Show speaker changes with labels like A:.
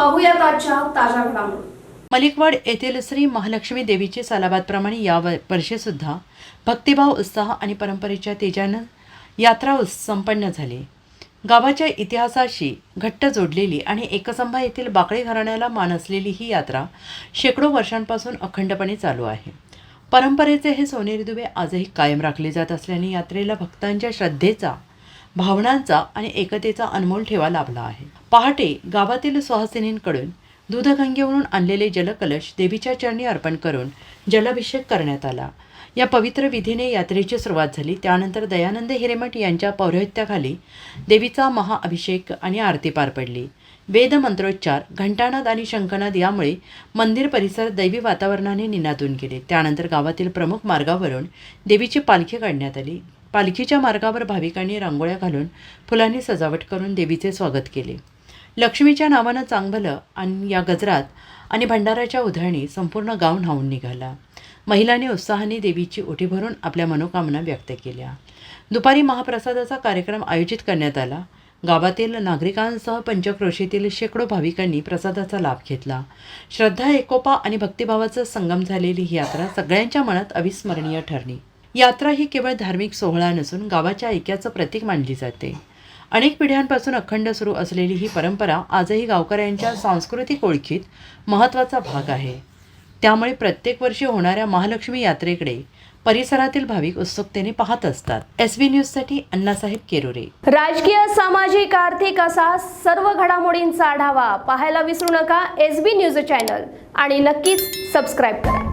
A: पाहूयात आजच्या ताज्या घडामोडी.
B: मलिकवाड येथील श्री महालक्ष्मी देवीचे सालाबादप्रमाणे या व- वर्षीसुद्धा भक्तिभाव उत्साह आणि परंपरेच्या तेजानं यात्रा संपन्न झाली. गावाच्या इतिहासाशी घट्ट जोडलेली आणि एकसंभा येथील बाकळे घराण्याला मान असलेली ही यात्रा शेकडो वर्षांपासून अखंडपणे चालू आहे. परंपरेचे हे सोनेरी दुबे आजही कायम राखले जात असल्याने यात्रेला भक्तांच्या श्रद्धेचा भावनांचा आणि एकतेचा अनमोल ठेवा लाभला आहे. पहाटे गावातील सुहासिनींकडून दूधगंगेवरून आणलेले जलकलश देवीच्या चरणी अर्पण करून जलाभिषेक करण्यात आला. या पवित्र विधीने यात्रेची सुरुवात झाली. त्यानंतर दयानंद हिरेमठ यांच्या पौरोहित्याखाली देवीचा महाअभिषेक आणि आरती पार पडली. वेद मंत्रोच्चार घंटानाद आणि शंखनाद यामुळे मंदिर परिसर दैवी वातावरणाने निनादून गेले. त्यानंतर गावातील प्रमुख मार्गावरून देवीची पालखी काढण्यात आली. पालखीच्या मार्गावर भाविकांनी रांगोळ्या घालून फुलांनी सजावट करून देवीचे स्वागत केले. लक्ष्मीच्या नावानं चांगभलं आणि या गजरात आणि भंडाराच्या उधळणी संपूर्ण गाव न्हावून निघाला. महिलांनी उत्साहाने देवीची ओटी भरून आपल्या मनोकामना व्यक्त केल्या. दुपारी महाप्रसादाचा कार्यक्रम आयोजित करण्यात आला. गावातील नागरिकांसह पंचक्रोशीतील शेकडो भाविकांनी प्रसादाचा लाभ घेतला. श्रद्धा एकोपा आणि भक्तिभावाचं संगम झालेली ही यात्रा सगळ्यांच्या मनात अविस्मरणीय ठरली. यात्रा ही केवळ धार्मिक सोहळा नसून गावाच्या ऐक्याचं प्रतीक मानली जाते. अनेक पिढ्यांपासून अखंड सुरू असलेली ही परंपरा आजही गावकऱ्यांच्या सांस्कृतिक ओळखीत महत्त्वाचा भाग आहे. त्यामुळे प्रत्येक वर्षी होणाऱ्या महालक्ष्मी यात्रेकडे परिसरातील भाविक उत्सुकतेने पाहत असतात. एस बी न्यूजसाठी अण्णासाहेब केरोरे.
A: राजकीय सामाजिक आर्थिक असा सर्व घडामोडींचा आढावा पाहायला विसरू नका एस बी न्यूज चॅनल आणि नक्कीच सबस्क्राईब करा.